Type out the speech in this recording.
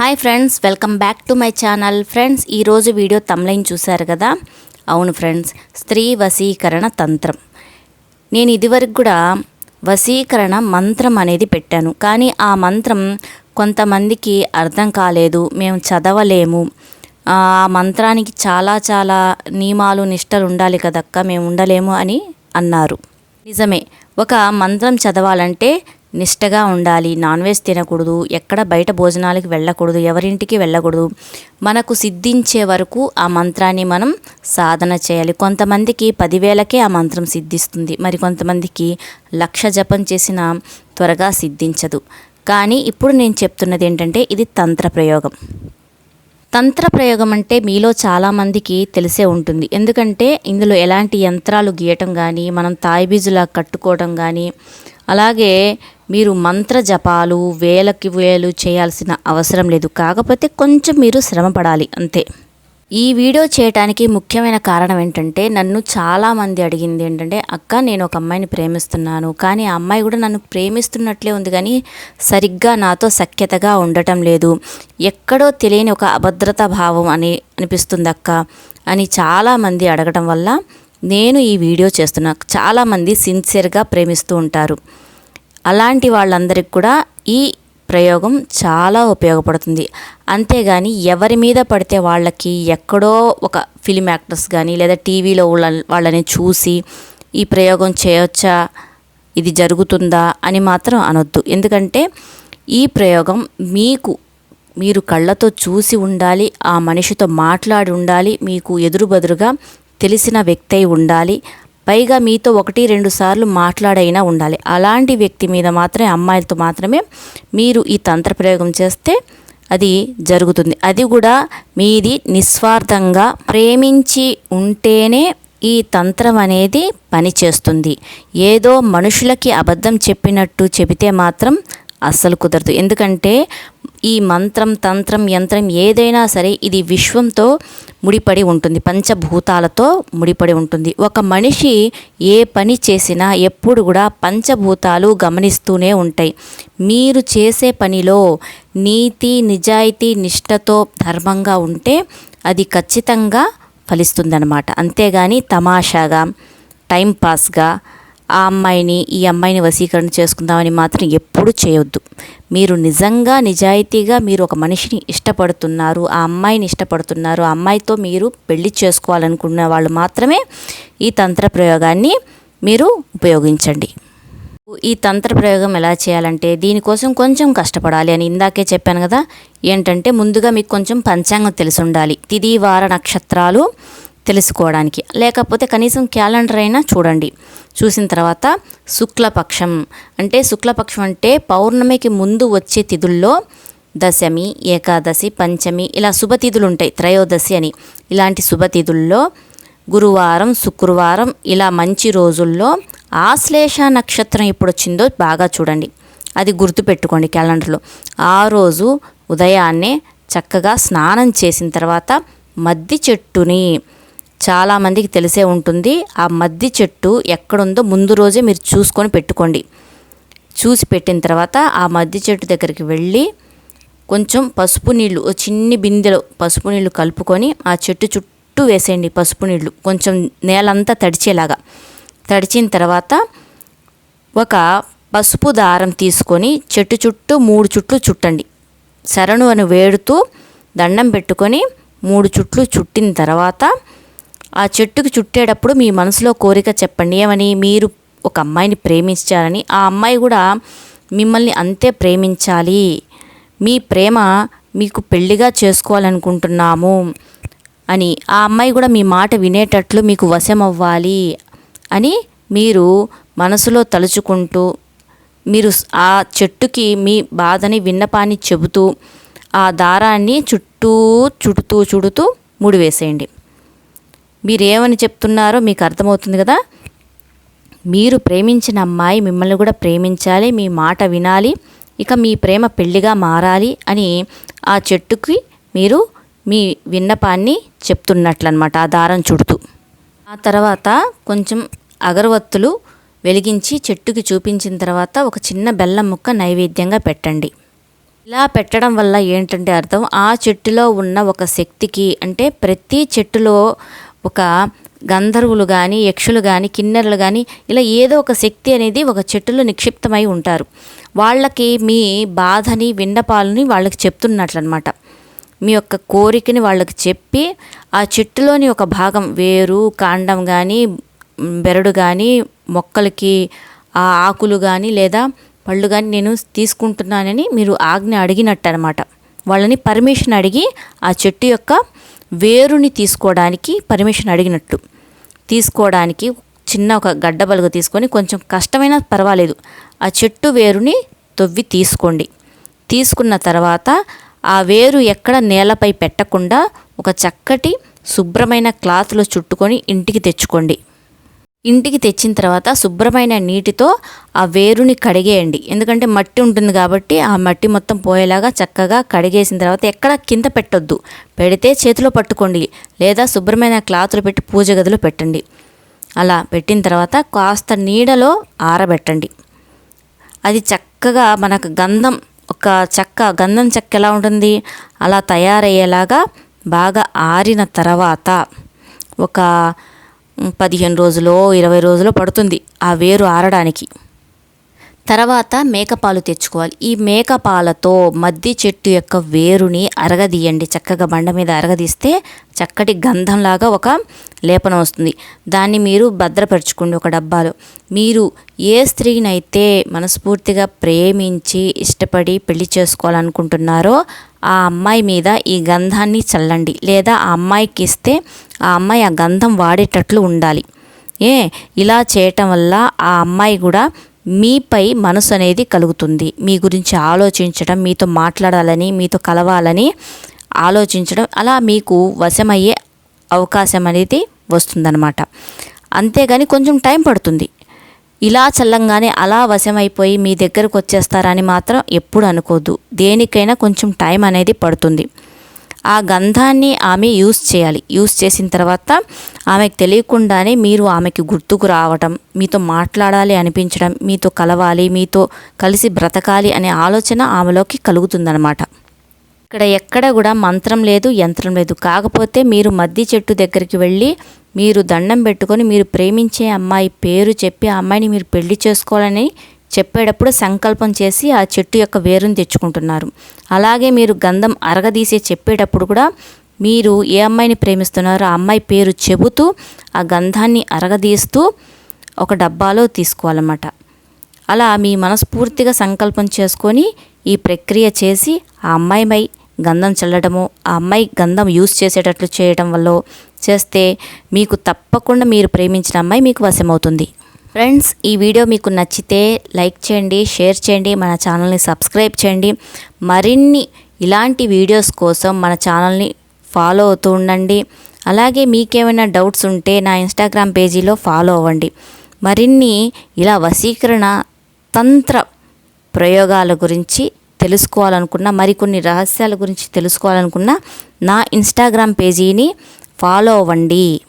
Hi friends welcome back to my channel friends ఈరోజు video తమ్లైన్ చూశారు కదా? అవును ఫ్రెండ్స్ స్త్రీ వశీకరణ తంత్రం. నేను ఇదివరకు కూడా వశీకరణ మంత్రం అనేది పెట్టాను. కానీ ఆ మంత్రం కొంతమందికి అర్థం కాలేదు మేము చదవలేము. ఆ మంత్రానికి చాలా చాలా నియమాలు నిష్టలు ఉండాలి కదక్క మేము ఉండలేము అని అన్నారు. నిజమే ఒక మంత్రం చదవాలంటే నిష్టగా ఉండాలి. నాన్ వెజ్ తినకూడదు. ఎక్కడ బయట భోజనాలకు వెళ్ళకూడదు. ఎవరింటికి వెళ్ళకూడదు. మనకు సిద్ధించే వరకు ఆ మంత్రాన్ని మనం సాధన చేయాలి. కొంతమందికి పదివేలకే ఆ మంత్రం సిద్ధిస్తుంది. మరి కొంతమందికి లక్ష జపం చేసిన త్వరగా సిద్ధించదు. కానీ ఇప్పుడు నేను చెప్తున్నది ఏంటంటే ఇది తంత్ర ప్రయోగం. తంత్ర ప్రయోగం అంటే మీలో చాలామందికి తెలిసే ఉంటుంది. ఎందుకంటే ఇందులో ఎలాంటి యంత్రాలు గీయటం కానీ మనం తాయిబీజులా కట్టుకోవడం కానీ అలాగే మీరు మంత్ర జపాలు వేలకి వేలు చేయాల్సిన అవసరం లేదు. కాకపోతే కొంచెం మీరు శ్రమ పడాలి అంతే. ఈ వీడియో చేయడానికి ముఖ్యమైన కారణం ఏంటంటే నన్ను చాలామంది అడిగింది ఏంటంటే అక్క నేను ఒక అమ్మాయిని ప్రేమిస్తున్నాను. కానీ ఆ అమ్మాయి కూడా నన్ను ప్రేమిస్తున్నట్లే ఉంది కానీ సరిగ్గా నాతో సఖ్యతగా ఉండటం లేదు. ఎక్కడో తెలియని ఒక అభద్రతా భావం అని అనిపిస్తుంది అక్క అని చాలామంది అడగటం వల్ల నేను ఈ వీడియో చేస్తున్నా. చాలామంది సిన్సియర్గా ప్రేమిస్తూ ఉంటారు. అలాంటి వాళ్ళందరికీ కూడా ఈ ప్రయోగం చాలా ఉపయోగపడుతుంది. అంతేగాని ఎవరి మీద పడితే వాళ్ళకి ఎక్కడో ఒక ఫిలిం యాక్టర్స్ కానీ లేదా టీవీలో వాళ్ళని చూసి ఈ ప్రయోగం చేయొచ్చా? ఇది జరుగుతుందా? అని మాత్రం అనొద్దు. ఎందుకంటే ఈ ప్రయోగం మీకు మీరు కళ్ళతో చూసి ఉండాలి ఆ మనిషితో మాట్లాడి ఉండాలి మీకు ఎదురుబదురుగా తెలిసిన వ్యక్తి అయి ఉండాలి పైగా మీతో ఒకటి రెండు సార్లు మాట్లాడైనా ఉండాలి. అలాంటి వ్యక్తి మీద మాత్రమే అమ్మాయిలతో మాత్రమే మీరు ఈ తంత్ర ప్రయోగం చేస్తే అది జరుగుతుంది. అది కూడా మీది నిస్వార్థంగా ప్రేమించి ఉంటేనే ఈ తంత్రం అనేది పనిచేస్తుంది. ఏదో మనుషులకి అబద్ధం చెప్పినట్టు చెబితే మాత్రం అస్సలు కుదరదు. ఎందుకంటే ఈ మంత్రం తంత్రం యంత్రం ఏదైనా సరే ఇది విశ్వంతో ముడిపడి ఉంటుంది. పంచభూతాలతో ముడిపడి ఉంటుంది. ఒక మనిషి ఏ పని చేసినా ఎప్పుడు కూడా పంచభూతాలు గమనిస్తూనే ఉంటాయి. మీరు చేసే పనిలో నీతి నిజాయితీ నిష్టతో ధర్మంగా ఉంటే అది ఖచ్చితంగా ఫలిస్తుందన్నమాట. అంతేగాని తమాషాగా టైంపాస్గా ఆ అమ్మాయిని ఈ అమ్మాయిని వశీకరణ చేసుకుందామని మాత్రం ఎప్పుడు చేయొద్దు. మీరు నిజంగా నిజాయితీగా మీరు ఒక మనిషిని ఇష్టపడుతున్నారు ఆ అమ్మాయిని ఇష్టపడుతున్నారు ఆ అమ్మాయితో మీరు పెళ్ళి చేసుకోవాలనుకున్న వాళ్ళు మాత్రమే ఈ తంత్ర ప్రయోగాన్ని మీరు ఉపయోగించండి. ఈ తంత్ర ప్రయోగం ఎలా చేయాలంటే దీనికోసం కొంచెం కష్టపడాలి అని ఇందాకే చెప్పాను కదా. ఏంటంటే ముందుగా మీకు కొంచెం పంచాంగం తెలిసి ఉండాలి. తిది వార నక్షత్రాలు తెలుసుకోవడానికి. లేకపోతే కనీసం క్యాలెండర్ అయినా చూడండి. చూసిన తర్వాత శుక్లపక్షం. అంటే శుక్లపక్షం అంటే పౌర్ణమికి ముందు వచ్చే తిథుల్లో దశమి ఏకాదశి పంచమి ఇలా శుభతిథులు ఉంటాయి త్రయోదశి అని. ఇలాంటి శుభతిథుల్లో గురువారం శుక్రవారం ఇలా మంచి రోజుల్లో ఆశ్లేష నక్షత్రం ఎప్పుడు వచ్చిందో బాగా చూడండి. అది గుర్తుపెట్టుకోండి క్యాలెండర్లో. ఆ రోజు ఉదయాన్నే చక్కగా స్నానం చేసిన తర్వాత మద్ది చెట్టుని చాలామందికి తెలిసే ఉంటుంది. ఆ మద్ది చెట్టు ఎక్కడుందో ముందు రోజే మీరు చూసుకొని పెట్టుకోండి. చూసి పెట్టిన తర్వాత ఆ మద్ది చెట్టు దగ్గరికి వెళ్ళి కొంచెం పసుపు నీళ్ళు ఓ చిన్ని బిందెలో పసుపు నీళ్ళు కలుపుకొని ఆ చెట్టు చుట్టూ వేసేయండి పసుపు నీళ్ళు కొంచెం నేలంతా తడిచేలాగా. తడిచిన తర్వాత ఒక పసుపు దారం తీసుకొని చెట్టు చుట్టూ మూడు చుట్లు చుట్టండి. శరణు అని వేడుతూ దండం పెట్టుకొని మూడు చుట్లు చుట్టిన తర్వాత ఆ చెట్టుకి చుట్టేటప్పుడు మీ మనసులో కోరిక చెప్పండి. ఏమని? మీరు ఒక అమ్మాయిని ప్రేమించారని. ఆ అమ్మాయి కూడా మిమ్మల్ని అంతే ప్రేమించాలి. మీ ప్రేమ మీకు పెళ్ళిగా చేసుకోవాలనుకుంటున్నాము అని. ఆ అమ్మాయి కూడా మీ మాట వినేటట్లు మీకు వశం అవ్వాలి అని మీరు మనసులో తలుచుకుంటూ మీరు ఆ చెట్టుకి మీ బాధని విన్నపాన్ని చెబుతూ ఆ దారాన్ని చుట్టూ చుడుతూ చుడుతూ ముడివేసేయండి. మీరు ఏమని చెప్తున్నారో మీకు అర్థమవుతుంది కదా? మీరు ప్రేమించిన అమ్మాయి మిమ్మల్ని కూడా ప్రేమించాలి మీ మాట వినాలి ఇక మీ ప్రేమ పెళ్ళిగా మారాలి అని ఆ చెట్టుకి మీరు మీ విన్నపాన్ని చెప్తున్నట్లనమాట ఆ దారం చుడుతూ. ఆ తర్వాత కొంచెం అగరవత్తులు వెలిగించి చెట్టుకి చూపించిన తర్వాత ఒక చిన్న బెల్లం ముక్క నైవేద్యంగా పెట్టండి. ఇలా పెట్టడం వల్ల ఏంటంటే అర్థం ఆ చెట్టులో ఉన్న ఒక శక్తికి అంటే ప్రతి చెట్టులో ఒక గంధర్వులు కానీ యక్షులు కానీ కిన్నెరలు కానీ ఇలా ఏదో ఒక శక్తి అనేది ఒక చెట్టులో నిక్షిప్తమై ఉంటారు. వాళ్ళకి మీ బాధని విన్నపాలని వాళ్ళకి చెప్తున్నట్లనమాట. మీ యొక్క కోరికని వాళ్ళకి చెప్పి ఆ చెట్టులోని ఒక భాగం వేరు కాండం కానీ బెరడు కానీ మొక్కలకి ఆ ఆకులు కానీ లేదా పళ్ళు కానీ నేను తీసుకుంటున్నానని మీరు ఆజ్ఞ అడిగినట్టు అనమాట వాళ్ళని పర్మిషన్ అడిగి ఆ చెట్టు యొక్క వేరుని తీసుకోవడానికి పర్మిషన్ అడిగినట్టు. తీసుకోవడానికి చిన్న ఒక గడ్డ బలుగు తీసుకొని కొంచెం కష్టమైనా పర్వాలేదు. ఆ చెట్టు వేరుని తొవ్వి తీసుకోండి. తీసుకున్న తర్వాత ఆ వేరు ఎక్కడ నేలపై పెట్టకుండా ఒక చక్కటి శుభ్రమైన క్లాత్లో చుట్టుకొని ఇంటికి తెచ్చుకోండి. ఇంటికి తెచ్చిన తర్వాత శుభ్రమైన నీటితో ఆ వేరుని కడిగేయండి. ఎందుకంటే మట్టి ఉంటుంది కాబట్టి ఆ మట్టి మొత్తం పోయేలాగా చక్కగా కడిగేసిన తర్వాత ఎక్కడ కింద పెట్టొద్దు. పెడితే చేతిలో పట్టుకోండి. లేదా శుభ్రమైన క్లాత్లో పెట్టి పూజ గదిలో పెట్టండి. అలా పెట్టిన తర్వాత కాస్త నీడలో ఆరబెట్టండి. అది చక్కగా మనకు గంధం ఒక చెక్క గంధం చెక్క ఎలా ఉంటుంది? అలా తయారయ్యేలాగా బాగా ఆరిన తర్వాత ఒక పదిహేను రోజులో ఇరవై రోజులో పడుతుంది ఆ వేరు ఆరడానికి. తర్వాత మేకపాలు తెచ్చుకోవాలి. ఈ మేకపాలతో మద్ది చెట్టు యొక్క వేరుని అరగదీయండి. చక్కగా బండ మీద అరగదీస్తే చక్కటి గంధంలాగా ఒక లేపనం వస్తుంది. దాన్ని మీరు భద్రపరచుకోండి ఒక డబ్బాలో. మీరు ఏ స్త్రీనైతే మనస్ఫూర్తిగా ప్రేమించి ఇష్టపడి పెళ్ళి చేసుకోవాలనుకుంటున్నారో ఆ అమ్మాయి మీద ఈ గంధాన్ని చల్లండి. లేదా ఆ అమ్మాయికి ఇస్తే ఆ అమ్మాయి ఆ గంధం వాడేటట్లు ఉండాలి. ఏ? ఇలా చేయటం వల్ల ఆ అమ్మాయి కూడా మీపై మనసు అనేది కలుగుతుంది. మీ గురించి ఆలోచించడం మీతో మాట్లాడాలని మీతో కలవాలని ఆలోచించడం అలా మీకు వశమయ్యే అవకాశం అనేది వస్తుందన్నమాట. అంతేగాని కొంచెం టైం పడుతుంది. ఇలా చల్లంగానే అలా వశమైపోయి మీ దగ్గరకు వచ్చేస్తారని మాత్రం ఎప్పుడు అనుకోద్దు. దేనికైనా కొంచెం టైం అనేది పడుతుంది. ఆ గంధాన్ని ఆమె యూస్ చేయాలి. యూస్ చేసిన తర్వాత ఆమెకు తెలియకుండానే మీరు ఆమెకి గుర్తుకు రావటం మీతో మాట్లాడాలి అనిపించడం మీతో కలవాలి మీతో కలిసి బ్రతకాలి అనే ఆలోచన ఆమెలోకి కలుగుతుందన్నమాట. ఇక్కడ ఎక్కడ కూడా మంత్రం లేదు యంత్రం లేదు. కాకపోతే మీరు మద్ది చెట్టు దగ్గరికి వెళ్ళి మీరు దండం పెట్టుకొని మీరు ప్రేమించే అమ్మాయి పేరు చెప్పి ఆ అమ్మాయిని మీరు పెళ్ళి చేసుకోవాలని చెప్పేటప్పుడు సంకల్పం చేసి ఆ చెట్టు యొక్క వేరుని తెచ్చుకుంటున్నారు. అలాగే మీరు గంధం అరగదీసే చెప్పేటప్పుడు కూడా మీరు ఏ అమ్మాయిని ప్రేమిస్తున్నారో ఆ అమ్మాయి పేరు చెబుతూ ఆ గంధాన్ని అరగదీస్తూ ఒక డబ్బాలో తీసుకోవాలన్నమాట. అలా మీ మనస్ఫూర్తిగా సంకల్పం చేసుకొని ఈ ప్రక్రియ చేసి ఆ అమ్మాయిపై గంధం చల్లడము ఆ అమ్మాయి గంధం యూస్ చేసేటట్లు చేయడం వల్ల చేస్తే మీకు తప్పకుండా మీరు ప్రేమించిన అమ్మాయి మీకు వశమవుతుంది. ఫ్రెండ్స్ ఈ వీడియో మీకు నచ్చితే లైక్ చేయండి షేర్ చేయండి మన ఛానల్ని సబ్స్క్రైబ్ చేయండి. మరిన్ని ఇలాంటి వీడియోస్ కోసం మన ఛానల్ని ఫాలో అవుతూ ఉండండి. అలాగే మీకేమైనా డౌట్స్ ఉంటే నా ఇన్స్టాగ్రామ్ పేజీలో ఫాలో అవ్వండి. మరిన్ని ఇలా వశీకరణ తంత్ర ప్రయోగాల గురించి తెలుసుకోవాలనుకున్న మరికొన్ని రహస్యాల గురించి తెలుసుకోవాలనుకున్న నా ఇన్స్టాగ్రామ్ పేజీని ఫాలో అవ్వండి.